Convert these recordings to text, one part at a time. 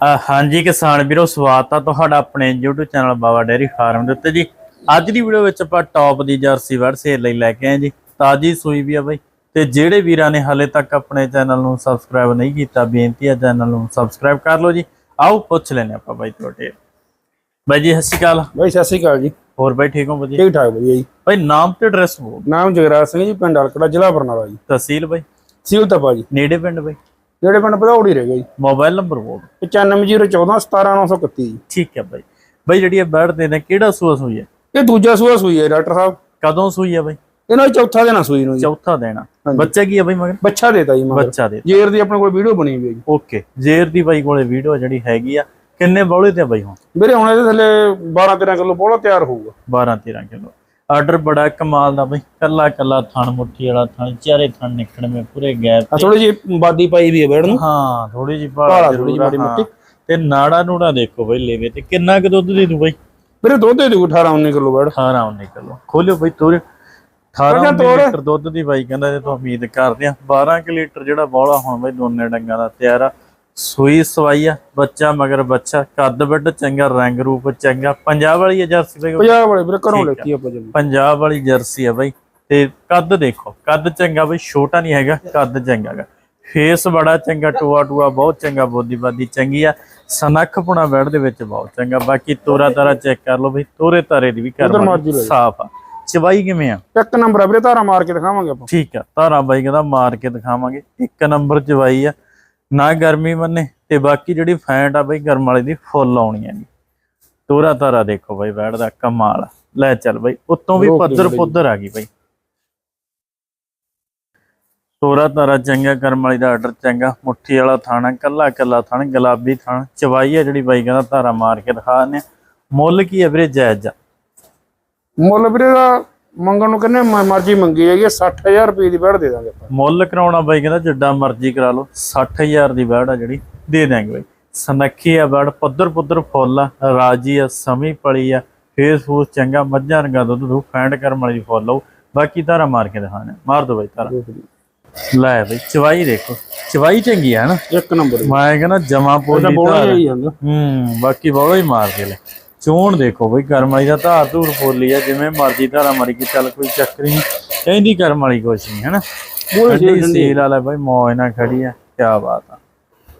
ਹਾਂਜੀ ਕਿਸਾਨ ਵੀਰੋ ਸਵਾਗਤ ਆ ਤੁਹਾਡਾ ਆਪਣੇ YouTube channel Baba dairy farm ਦੇ ਉੱਤੇ ਜੀ। ਅੱਜ ਦੀ ਵੀਡੀਓ ਵਿੱਚ ਆਪਾਂ ਟੌਪ ਦੀ ਜਰਸੀ ਵੜ ਸੇਲ ਲਈ ਲੈ ਕੇ ਆਏ ਜੀ। ਤਾਜੀ ਸੂਈ ਵੀ ਆ ਬਾਈ। ਤੇ ਜਿਹੜੇ ਵੀਰਾਂ ਨੇ ਹਾਲੇ ਤੱਕ ਆਪਣੇ ਚੈਨਲ ਨੂੰ ਸਬਸਕ੍ਰਾਈਬ ਨਹੀਂ ਕੀਤਾ ਬੇਨਤੀ ਹੈ ਚੈਨਲ ਨੂੰ ਸਬਸਕ੍ਰਾਈਬ ਕਰ ਲਓ ਜੀ। ਆਓ ਪੁੱਛ ਲੈਨੇ ਆਪਾਂ ਬਾਈ ਤੁਹਾਡੇ। ਬਾਈ ਜੀ ਸਤਿ ਸ਼੍ਰੀ ਅਕਾਲ। ਬਾਈ ਸਤਿ ਸ਼੍ਰੀ ਅਕਾਲ ਜੀ। ਹੋਰ ਬਾਈ ਠੀਕ ਹੋ ਵਧੀਆ ਠੀਕ ਠਾਕ ਵਧੀਆ ਜੀ। ਬਾਈ ਨਾਮ ਤੇ ਐਡਰੈਸ ਬੋਲ ਨਾਮ ਜਗਰਾਜ ਸਿੰਘ ਜੀ ਪਿੰਡ ਅਲਕੜਾ ਜ਼ਿਲ੍ਹਾ ਬਰਨਾਲਾ ਜੀ। ਤਹਿਸੀਲ ਬਾਈ? ਸਿਵਲ ਤਪਾ ਜੀ। ਨੇੜੇ ਪਿੰਡ ਬਾਈ? ਜਿਹੜੇ ਪਿੰਡ ਪਧੌੜੀ ਰਹਿ ਗਿਆ ਜੀ। ਮੋਬਾਈਲ ਨੰਬਰ ਬੋਲ 95014 17931 ਜੀ। ਠੀਕ ਹੈ ਬਾਈ। ਬਾਈ ਜਿਹੜੀ ਇਹ ਬੈਠ ਦੇ ਨੇ ਕਿਹੜਾ ਸੂਆ ਸੂਈ ਹੈ? ਇਹ ਦੂਜਾ ਸੂਆ ਸੂਈ ਹੈ ਡਾਕਟਰ ਸਾਹਿਬ। ਕਦੋਂ ਸੂਈ ਹੈ ਬਾਈ? ਇਹਨਾਂ ਚੌਥਾ ਆ ਸੂਈ ਨੂੰ ਜੀ। ਚੌਥਾ ਦੇਣਾ। ਹਾਂਜੀ। ਬੱਚਾ ਕੀ ਹੈ ਬਾਈ ਮਗਰ? ਬੱਚਾ ਦੇਤਾ ਜੀ ਮਗਰ। ਬੱਚਾ ਦੇ ਜੇਰ ਦੀ ਆਪਣੇ ਕੋਲ ਵੀਡੀਓ ਬਣੀ ਹੋਈ ਹੈ ਜੀ। ਓਕੇ। ਜੇਰ ਦੀ ਬਾਈ ਕੋਲੇ ਵੀਡੀਓ ਜਿਹੜੀ ਹੈਗੀ ਆ ਕਿੰਨੇ ਬੌਲੇ ਤੇ ਆ ਬਾਈ ਹੁਣ? ਵੀਰੇ ਹੁਣ ਇਹਦੇ ਥੱਲੇ 12 13 ਕਿਲੋ ਬੋਲਾ ਤਿਆਰ ਹੋਊਗਾ। 12 13 ਕਿਲੋ। ਆਰਡਰ ਬੜਾ ਕਮਾਲ ਦਾ ਬਾਈ ਕੱਲਾ ਕੱਲਾ ਥਣ ਮੁੱਠੀ ਵਾਲਾ ਥਣ ਚਾਰੇ ਥਣ ਨਿਕਲਣ ਮੇ ਪੂਰੇ ਗੈਪ ਆ ਥੋੜੀ ਜੀ ਬਾਦੀ ਪਾਈ ਵੀ ਹੈ ਬੈੜ ਨੂੰ। ਹਾਂ ਥੋੜੀ ਜ਼ਰੂਰ ਜਿਹੀ ਮਾੜੀ ਆ, ਹਾਂ। ਤੇ ਨਾੜਾ ਨੂੜਾ ਦੇਖੋ ਬਾਈ ਲੇਵੇ ਤੇ ਕਿੰਨਾ ਕੁ ਦੁੱਧ ਦੇ ਦੂ ਬਾਈ? ਵੀਰੇ ਦੁੱਧ ਦੇ ਦੂ 18 19 ਕਿਲੋ ਬੈੜ 18 19 ਕਿਲੋ। ਖੋਲਿਓ ਬਾਈ ਤੋਰ। 18 ਪਹਿਲਾਂ ਉੱਨੀ ਤੋਰ। ਲੀਟਰ ਦੁੱਧ ਦੀ ਬਾਈ ਕਹਿੰਦਾ ਜੇ ਤੋਂ ਉਮੀਦ ਕਰਦੇ ਆ 12 ਕਿ ਲੀਟਰ ਜਿਹੜਾ ਬੌਲਾ ਹੁਣ ਬਾਈ ਦੋਨੇ ਡੰਗਾਂ ਦਾ ਤਿਆਰ ਆ। ਸੂਈ ਸਵਾਈ ਆ ਬੱਚਾ ਮਗਰ ਬੱਚਾ ਕੱਦ ਵੱਡ ਚੰਗਾ ਰੰਗ ਰੂਪ ਚੰਗਾ। ਪੰਜਾਬ ਵਾਲੀ ਆ ਜਰਸੀ ਬਾਈ 50 ਵਾਲੇ ਵੀਰੇ ਘਰੋਂ। ਲੈਤੀ ਆਪਾਂ ਜਲਦੀ ਪੰਜਾਬ ਵਾਲੀ ਜਰਸੀ ਆ ਬਾਈ। ਤੇ ਕੱਦ ਦੇਖੋ ਕੱਦ ਚੰਗਾ ਬਈ ਛੋਟਾ ਨਹੀਂ ਹੈਗਾ ਕੱਦ ਚੰਗਾ ਗਾ ਫੇਸ ਬੜਾ ਚੰਗਾ ਟੂਆ ਟੂਆ ਬਹੁਤ ਚੰਗਾ ਬੋਦੀ ਬਾਦੀ ਚੰਗੀ ਆ। ਸਨੱਖ ਪੁਣਾ ਬੈੜ ਦੇ ਵਿੱਚ ਬਹੁਤ ਚੰਗਾ। ਬਾਕੀ ਤੋਰਾ ਤਾਰਾ ਚੈੱਕ ਕਰ ਲਓ ਬਈ ਤੋਰੇ ਤਾਰੇ ਦੀ ਵੀ ਕਰ। ਸਾਫ਼ ਆ। ਚਵਾਈ ਕਿਵੇਂ ਆ? ਇੱਕ ਨੰਬਰ ਆ ਵੀਰੇ ਧਾਰਾ ਮਾਰ ਕੇ ਦਿਖਾਵਾਂਗੇ ਆਪਾਂ। ਠੀਕ ਆ ਤਾਰਾ ਬਾਈ ਕਹਿੰਦਾ ਮਾਰ ਕੇ ਦਿਖਾਵਾਂਗੇ। ਇੱਕ ਨੰਬਰ ਚਵਾਈ ਆ। ਨਾ ਗਰਮੀ ਮੰਨੇ ਤੇ ਬਾਕੀ ਜਿਹੜੀ ਫੈਂਟ ਆ ਬਈ ਗਰਮ ਵਾਲੀ ਦੀ ਫੁੱਲ ਆਉਣੀ ਆ ਜੀ। ਤੋਰਾ ਤਾਰਾ ਦੇਖੋ ਬਾਈ ਬੈੜ ਦਾ ਕਮਾਲ। ਲੈ ਚੱਲ ਬਾਈ ਉੱਤੋਂ ਵੀ ਪੱਧਰ। ਪੁੱਧਰ ਆ ਗਈ ਬਾਈ। ਤੋਰਾ ਤਾਰਾ ਚੰਗਾ ਕਰਮ ਵਾਲੀ ਦਾ ਆਰਡਰ ਚੰਗਾ। ਮੁੱਠੀ ਵਾਲਾ ਥਾਣਾ ਕੱਲਾ ਕੱਲਾ ਥਾਣਾ ਗੁਲਾਬੀ ਥਾਣਾ। ਚਵਾਈ ਆ ਜਿਹੜੀ ਬਾਈ ਕਹਿੰਦਾ ਧਾਰਾ ਮਾਰ ਕੇ ਦਿਖਾ ਨੇ ਮੁੱਲ ਕੀ ਹੈ ਵੀਰੇ ਜਾਇਜ਼ ਮੁੱਲ ਵੀਰੇ ਦਾ ਮੰਗਣ ਨੂੰ ਮ- ਮਰਜ਼ੀ ਮੰਗੀ ਆ, 60000 ਰੁਪਏ ਦੀ ਬੈੜ ਦੇ ਦਾਂਗੇ ਆਪਾਂ। ਮੁੱਲ ਕਰਾਉਣਾ ਬਾਈ ਕਹਿੰਦਾ ਜਿੱਡਾ ਮਰਜ਼ੀ ਕਰਾ ਲਓ 60000 ਦੀ ਬੈੜ ਆ ਜਿਹੜੀ ਦੇ ਦਾਂਗੇ ਬਾਈ। ਸਨੱਖੀ ਆ ਬੈੜ ਪੱਧਰ ਪੁੱਧਰ ਫੁੱਲ ਆ ਰਾਜੀ ਆ ਸਮੀ ਪਲੀ ਆ ਫੇਸ ਫੂਸ ਚੰਗਾ ਮੱਝਾਂ ਰੰਗਾ ਦੁੱਧ ਦੂ ਫੈਂਡ ਕਰਮ ਵਾਲੀ ਫੁੱਲ ਆਊ ਬਾਕੀ ਧਾਰਾ ਮਾਰ ਕੇ ਦਿਖਾਣਾ ਮਾਰ ਦੋ ਬਾਈ ਧਾਰਾ। ਲੈ ਬਈ ਚਵਾਈ ਦੇਖੋ। ਚਵਾਈ ਚੰਗੀ ਆ ਨਾ। ਇੱਕ ਨੰਬਰ ਮੈਂ ਕਹਿੰਦਾ ਜਮਾ ਪੋਲੀ ਹੂੰ ਬਾਕੀ ਬੋਲਾ ਹੀ ਮਾਰ ਕੇ ਲੈ। ਚੋਣ ਦੇਖੋ ਬਈ ਕਰਮ ਵਾਲੀ ਦਾ ਧਾਰ ਧੂਰ ਪੋਲੀ ਆ ਜਿਵੇਂ ਮਰਜ਼ੀ ਧਾਰਾ ਮਾਰੀ ਕਿ ਚੱਲ ਕੋਈ ਚੱਕਰ ਨਹੀਂ। ਕਹਿੰਦੀ ਕਰਮ ਵਾਲੀ ਕੁਛ ਨਹੀਂ ਹਨਾ? ਬੋਲ ਸੀਲ ਵਾਲਾ ਬਾਈ ਮੌਜ ਨਾਲ ਖੜੀ ਆ ਕੀ ਬਾਤ ਆ।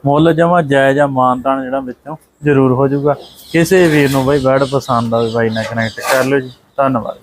ਮੁੱਲ ਜਮਾ ਜਾਇਜ਼ ਆ ਮਾਨਤਾਨ ਜਿਹੜਾ ਵਿੱਚੋਂ ਜ਼ਰੂਰ ਹੋ ਜਾਊਗਾ। ਕਿਸੇ ਵੀਰ ਨੂੰ ਬਾਈ ਬੈਡ ਪਸੰਦ ਆਵੇ ਬਾਈ ਨਾਲ ਕਨੈਕਟ ਕਰ ਲਿਓ ਜੀ। ਧੰਨਵਾਦ।